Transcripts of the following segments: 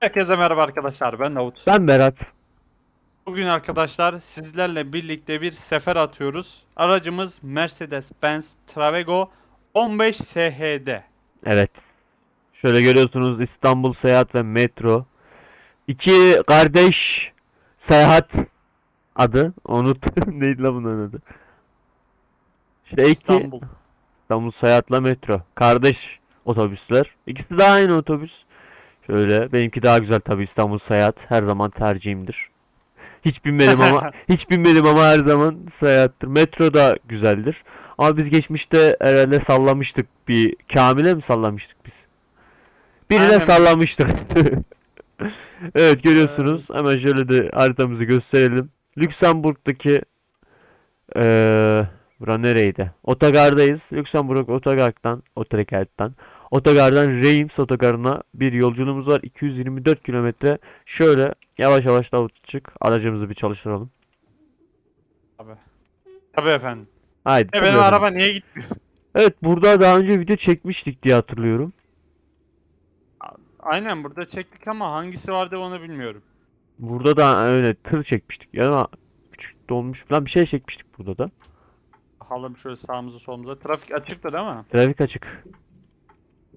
Herkese merhaba arkadaşlar ben Davut. Ben Berat. Bugün arkadaşlar sizlerle birlikte bir sefer atıyoruz. Aracımız Mercedes-Benz Travego 15 SHD. Evet. Şöyle görüyorsunuz İstanbul Seyahat ve Metro. İki kardeş seyahat adı. Unut. Neydi la bunların adı? İşte iki İstanbul. İstanbul Seyahat'la Metro. Kardeş otobüsler. İkisi de aynı otobüs. Şöyle benimki daha güzel tabii İstanbul Seyahat. Her zaman tercihimdir. Hiç binmedim ama hiç binmedim ama her zaman seyahattir. Metro da güzeldir. Ama biz geçmişte herhalde sallamıştık bir Kamil'e mi sallamıştık biz? Birine Aynen. sallamıştık. Evet görüyorsunuz. Hemen şöyle de haritamızı gösterelim. Lüksemburg'daki eee bura nereydi? Otogardayız. Lüksemburg otogardan, otogardan, otogardan Reims otogarına bir yolculuğumuz var. 224 kilometre. Şöyle yavaş yavaş da çık. Aracımızı bir çalıştıralım. Tabii efendim. Haydi. E benim tabii araba niye gitmiyor? Evet burada daha önce video çekmiştik diye hatırlıyorum. Aynen burada çektik ama hangisi vardı onu bilmiyorum. Burada da öyle tır çekmiştik. Ya da küçük dolmuş falan bir şey çekmiştik burada da. Bakalım şöyle sağımıza solumuza. Trafik açıktı değil mi? Trafik açık.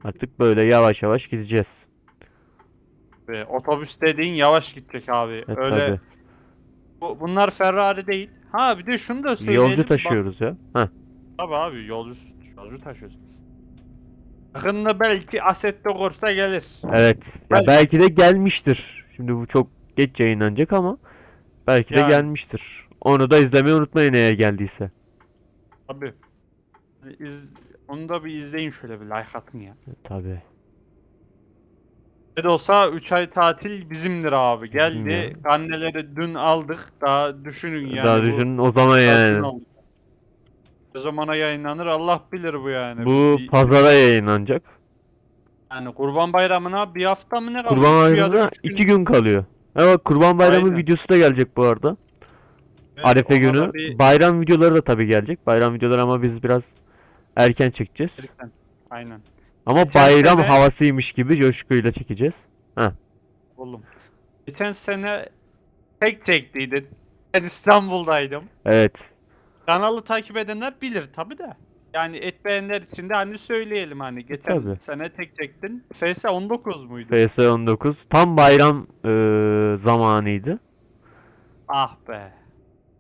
Artık böyle yavaş yavaş gideceğiz. E, otobüs dediğin yavaş gidecek abi. Evet, Öyle tabii. bu- bunlar Ferrari değil. Ha bir de şunu da söyleyelim. Yolcu Bak- taşıyoruz ya. Heh. Tabii abi yolcu yolcu taşıyoruz. Yakında belki Assetto Corsa gelir. Evet. Ya Belki- belki de gelmiştir. Şimdi bu çok geç yayınlanacak ama belki de Yani. gelmiştir. Onu da izlemeyi unutmayın eğer geldiyse. Tabii. İz, onu da bir izleyin şöyle bir like atın ya. Tabii. Ne de olsa 3 ay tatil bizimdir abi. Geldi. ya. Karneleri dün aldık. Daha düşünün yani. Daha bu- düşünün o zaman yani. Ne zamana yayınlanır Allah bilir bu yani. Bu Bir- pazara yayınlanacak. yani Kurban Bayramı'na bir hafta mı ne kaldı? Kurban Bayramı'na üç gün. 2 gün kalıyor. Evet Kurban Bayramı Aynen. videosu da gelecek bu arada. Evet, Arefe günü. bir- Bayram videoları da tabii gelecek. Bayram videoları ama biz biraz erken çekeceğiz. Aynen. Ama Geçen bayram sene- havasıymış gibi coşkuyla çekeceğiz. Oğlum. Geçen sene tek çektiydin. Ben İstanbul'daydım. Evet. Kanalı takip edenler bilir tabi de. Yani etmeyenler için de hani söyleyelim hani geçen Tabii. sene tek çektin. FS 19 muydu? PS 19 tam bayram e, zamanıydı. Ah be.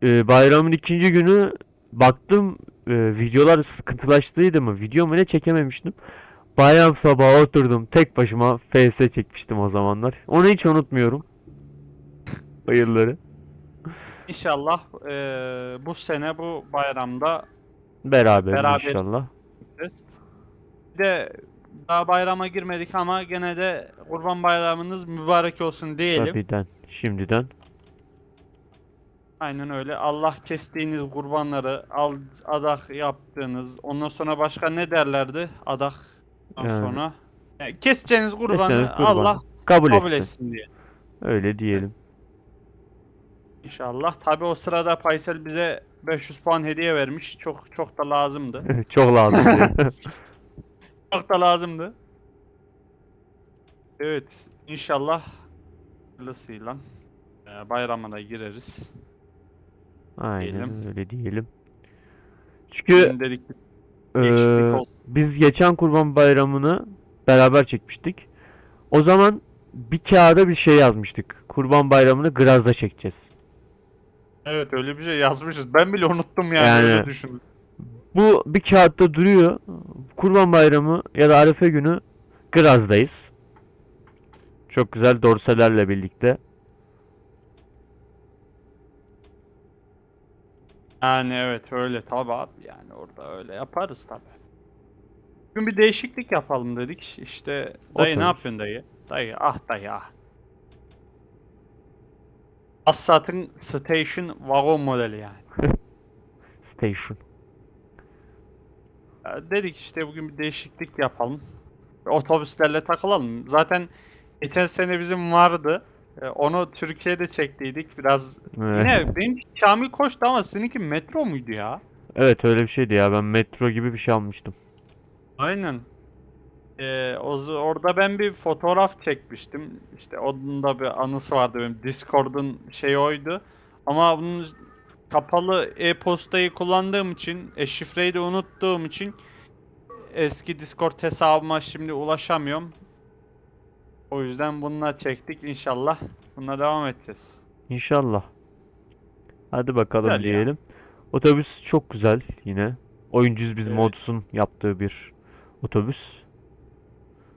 E, bayramın ikinci günü baktım e, videolar sıkıntılaştıydı mı? Video mu ne çekememiştim. Bayram sabahı oturdum tek başıma FS çekmiştim o zamanlar. Onu hiç unutmuyorum. O yılları. İnşallah eee, bu sene bu bayramda Beraber Beraber. inşallah. gideceğiz. Bir de daha bayrama girmedik ama gene de Kurban Bayramınız mübarek olsun diyelim. Tabi'den şimdiden. Aynen öyle. Allah kestiğiniz kurbanları, al, adak yaptığınız, ondan sonra başka ne derlerdi? Adak Yani. sonra. Yani keseceğiniz kurbanı Keseceğiniz kurbanı Allah Kabul, kabul etsin. etsin diye. Öyle diyelim. İnşallah. Tabi o sırada Paysel bize 500 puan hediye vermiş. Çok çok da lazımdı. Çok lazım. diye. çok da lazımdı. Evet. İnşallah hayırlısıyla e, bayrama da gireriz. Aynen Diyelim. öyle diyelim. Çünkü dedik olsun. biz geçen Kurban Bayramı'nı beraber çekmiştik. O zaman bir kağıda bir şey yazmıştık. Kurban Bayramı'nı Graz'da çekeceğiz. Evet öyle bir şey yazmışız. Ben bile unuttum yani, Yani- öyle düşündüm. Bu bir kağıtta duruyor. Kurban Bayramı ya da Arefe günü Graz'dayız. Çok güzel dorselerle birlikte. Yani evet öyle tabi abi yani orada öyle yaparız tabi. Bugün bir değişiklik yapalım dedik. İşte dayı ne Otobüs. yapıyorsun dayı? Dayı ah dayı ah. Passat'ın Station Wagon modeli yani. Station. Ya Dedik işte bugün bir değişiklik yapalım. Otobüslerle takılalım. Zaten geçen sene bizim vardı. E, Onu Türkiye'de çektiydik. Biraz Evet. yine benim Kamil Koç'tu ama seninki metro muydu ya? Evet öyle bir şeydi ya. Ben metro gibi bir şey almıştım. Aynen. Ee, o, orada ben bir fotoğraf çekmiştim. İşte onun da bir anısı vardı benim. Discord'un şeyi oydu. Ama bunun kapalı e-postayı kullandığım için, e, şifreyi de unuttuğum için eski Discord hesabıma şimdi ulaşamıyorum. O yüzden bununla çektik inşallah. Bununla devam edeceğiz. İnşallah. Hadi bakalım Güzel ya. diyelim. Otobüs çok güzel yine. Oyuncuyuz biz Evet. Mods'un yaptığı bir otobüs.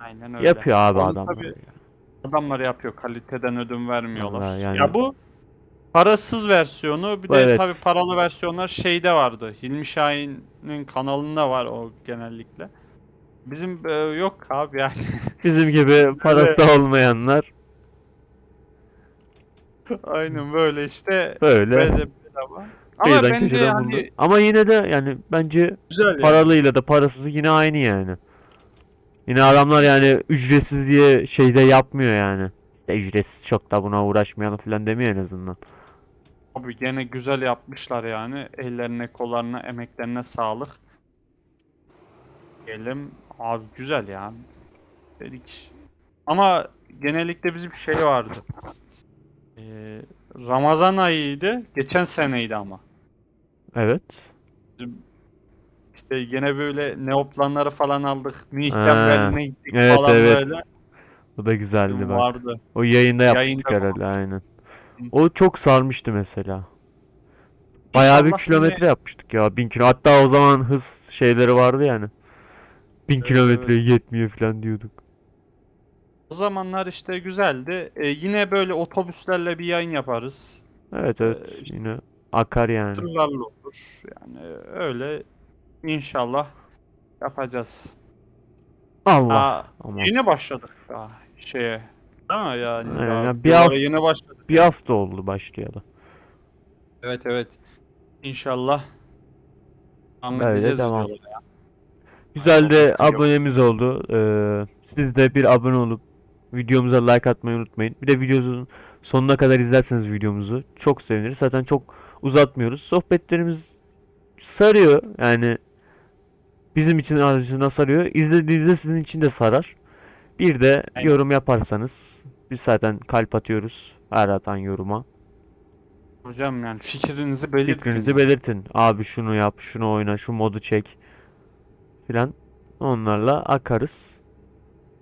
Aynen öyle. Yapıyor abi Onu adamlar. tabii. Adamlar yapıyor. Kaliteden ödün vermiyorlar. Vallahi yani- Ya bu parasız versiyonu bir de evet. tabii paralı versiyonlar şeyde vardı. Hilmi Şahin'in kanalında var o genellikle. Bizim e, yok abi yani. Bizim gibi parası olmayanlar Aynen böyle işte. böyle Böyle bedava. Ama kıyıdan bence köşeden hani buldu. Ama yine de yani bence güzel yani. paralıyla da parasız yine aynı yani. Yine adamlar yani ücretsiz diye şeyde yapmıyor yani. İşte ücretsiz çok da buna uğraşmayalım falan demiyor en azından. Abi gene güzel yapmışlar yani. Ellerine, kollarına, emeklerine sağlık. Gelim abi güzel ya. Dedik. Ama genellikle bizim şey vardı. Ee, Ramazan ayıydı. Geçen seneydi ama. Evet. İşte gene böyle neoplanları falan aldık. Berlin'e gittik evet, falan evet. böyle. O da güzeldi bak. Vardı. O yayında yapmıştık Yayında herhalde aynen. Hı. O çok sarmıştı mesela. Bayağı bir kilometre yapmıştık ya. Bin kilo. Hatta o zaman hız şeyleri vardı yani. Bin Evet, kilometre yetmiyor falan diyorduk. O zamanlar işte güzeldi. Ee, yine böyle otobüslerle bir yayın yaparız. Evet evet Ee, işte- yine akar yani. tırlarla olur. Yani öyle inşallah yapacağız. Allah. Aa, Ama yeni başladık daha şeye. Değil mi yani? Aynen, daha ya bir hafta- yeni başladık. bir hafta oldu başlayalı. Evet evet. İnşallah. Devam Böyle edeceğiz devam. Güzel de abonemiz oldu. Ee, siz de bir abone olup videomuza like atmayı unutmayın. Bir de videomuzun sonuna kadar izlerseniz videomuzu çok seviniriz. Zaten çok uzatmıyoruz. Sohbetlerimiz sarıyor. Yani bizim için arasında sarıyor. İzlediğinizde sizin için de sarar. Bir de Aynen. yorum yaparsanız biz zaten kalp atıyoruz her atan yoruma. Hocam yani fikrinizi belirtin. Fikrinizi belirtin. Abi şunu yap, şunu oyna, şu modu çek filan. Onlarla akarız.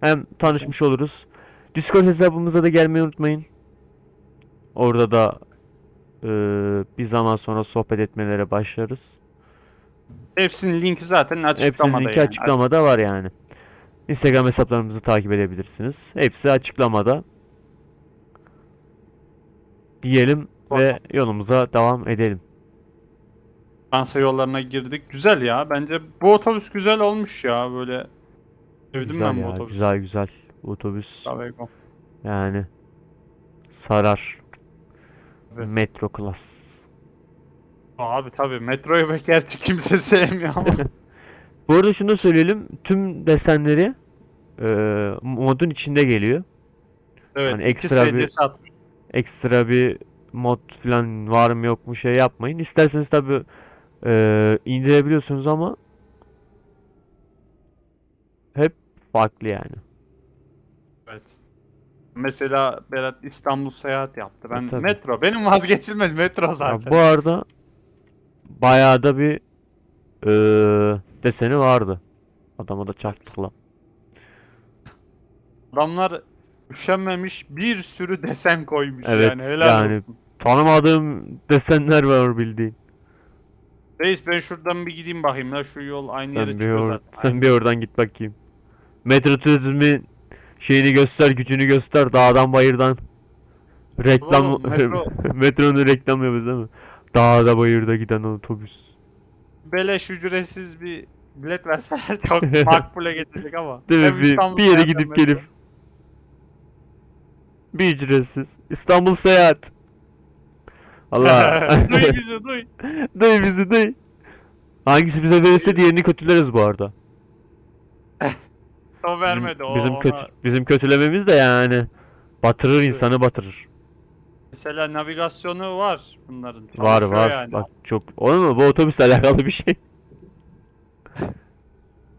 Hem tanışmış oluruz. Discord hesabımıza da gelmeyi unutmayın. Orada da eee, bir zaman sonra sohbet etmelere başlarız. Hepsinin linki zaten açıklamada Hepsinin linki yani. açıklamada var yani. Instagram hesaplarımızı takip edebilirsiniz. Hepsi açıklamada. Diyelim ve yolumuza devam edelim. Fransa yollarına girdik. Güzel ya. Bence bu otobüs güzel olmuş ya böyle. Sevdim Güzel ben bu ya, otobüsü. güzel güzel. Otobüs Tabii. yani sarar. Evet. Metro klas. Abi tabii metroyu be- gerçi kimse sevmiyor ama. Bu arada şunu da söyleyelim. Tüm desenleri eee, modun içinde geliyor. Evet. İki ekstra bir- satmış. Ekstra bir mod falan var mı yok mu şey yapmayın. İsterseniz tabi indirebiliyorsunuz ama hep farklı yani. Evet. Mesela Berat İstanbul seyahat yaptı. Ben E, tabii. metro. Benim vazgeçilmez metro Ya zaten. bu arada bayağı da bir eee, deseni vardı. Adama da çaktıkla. Adamlar üşenmemiş bir sürü desen koymuş Evet, yani. Helal yani olsun. Tanımadığım desenler var bildiğin. Reis ben şuradan bir gideyim bakayım la şu yol aynı yere Sen bir, çıkıyor or- zaten. sen bir oradan git bakayım. Metro turizmin şeyini göster, gücünü göster. Dağdan bayırdan reklam Oğlum, metro- metronun reklam yapıyoruz değil mi? Dağda bayırda giden otobüs. Beleş ücretsiz bir bilet verseler çok makbule getirecek ama. Değil mi? Hem Bir, bir yere gidip metro. gelip bir ücretsiz. İstanbul seyahat. Allah. duy bizi duy. Duy bizi duy. Hangisi bize verirse diğerini kötüleriz bu arada. O vermedi o. Bizim ona- kötü bizim kötülememiz de yani batırır insanı batırır. Mesela navigasyonu var bunların. Var Çalışıyor var. yani. Bak çok. Onun mu? Bu otobüsle alakalı bir şey.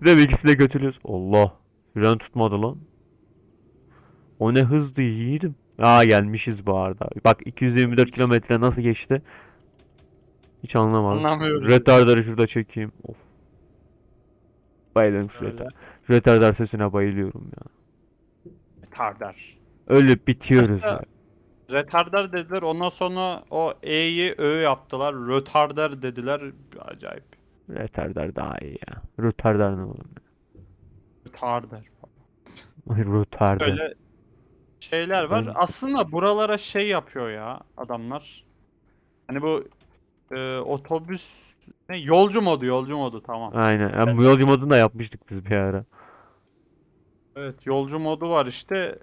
Mi? İkisini de kötülüyoruz. Allah. Fren tutmadı lan. O ne hızlı yiğidim. Aa gelmişiz bu arada. Bak 224 kilometre nasıl geçti? Hiç anlamadım. Anlamıyorum. Retardarı şurada çekeyim. Of. Bayılıyorum şu. Şu retardar sesine bayılıyorum ya. Retardar. Ölüp bitiyoruz ya. Retardar dediler. Ondan sonra o E'yi Ö yaptılar. Retardar dediler. Acayip. Retardar daha iyi ya. Retardar ne oğlum? Retardar. Ay retardar. Böyle şeyler var. Hı. Aslında buralara şey yapıyor ya adamlar. Hani bu e, otobüs ne yolcu modu yolcu modu tamam. Aynen. Yani bu yolcu modunu da yapmıştık biz bir ara. Evet yolcu modu var işte.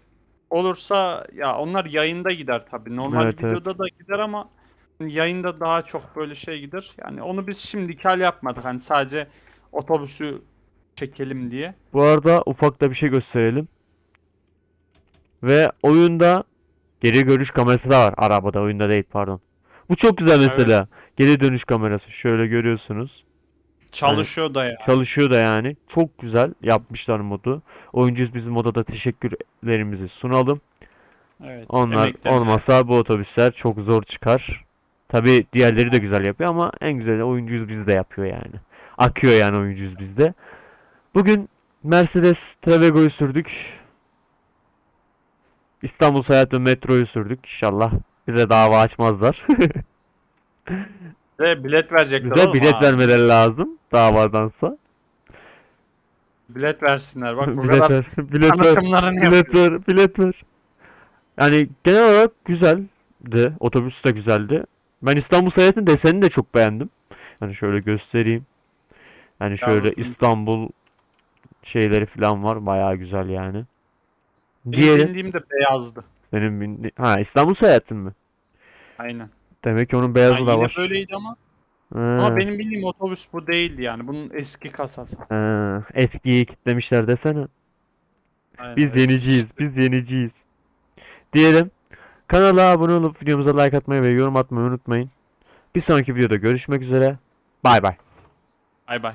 Olursa ya onlar yayında gider tabii. Normal Evet, evet. videoda da gider ama yayında daha çok böyle şey gider. Yani onu biz şimdiki hal yapmadık. Hani sadece otobüsü çekelim diye. Bu arada ufak da bir şey gösterelim. Ve oyunda geri görüş kamerası da var. Arabada oyunda değil pardon. Bu çok güzel mesela. Geri dönüş kamerası. Şöyle görüyorsunuz. Çalışıyor da ya. Çalışıyor da yani. Çok güzel yapmışlar modu. Oyuncuyuz bizim moda da teşekkürlerimizi sunalım. Evet. Onlar emeklerine. olmasa bu otobüsler çok zor çıkar. Tabi diğerleri de güzel yapıyor ama en güzeli oyuncuyuz bizde yapıyor yani. Akıyor yani oyuncuyuz bizde. Bugün Mercedes Travego'yu sürdük. İstanbul Seyahat ve Metro'yu sürdük. İnşallah bize dava açmazlar. Ve bilet verecekler bize oğlum bilet ha. vermeleri lazım davadansa. Bilet versinler. Bak bu bilet kadar ver, bilet ver, tanıtımlarını bilet yapıyor. ver, bilet ver. Yani genel olarak güzeldi. Otobüs de güzeldi. Ben İstanbul seyahatinin desenini de çok beğendim. Hani şöyle göstereyim. Yani şöyle İstanbul şeyleri falan var. Bayağı güzel yani. Benim Diğeri bindiğim de beyazdı. senin bindi- Ha İstanbul seyahatin mi? Aynen. Demek ki onun beyazı da yine var. böyleydi ama. Ha, Ama benim bildiğim otobüs bu değildi yani. Bunun eski kasası. ha, eskiyi kitlemişler desene. Aynen, Biz yeniciyiz. Biz yeniciyiz. Diyelim. Kanala abone olup videomuza like atmayı ve yorum atmayı unutmayın. Bir sonraki videoda görüşmek üzere. Bay bay. Bay bay.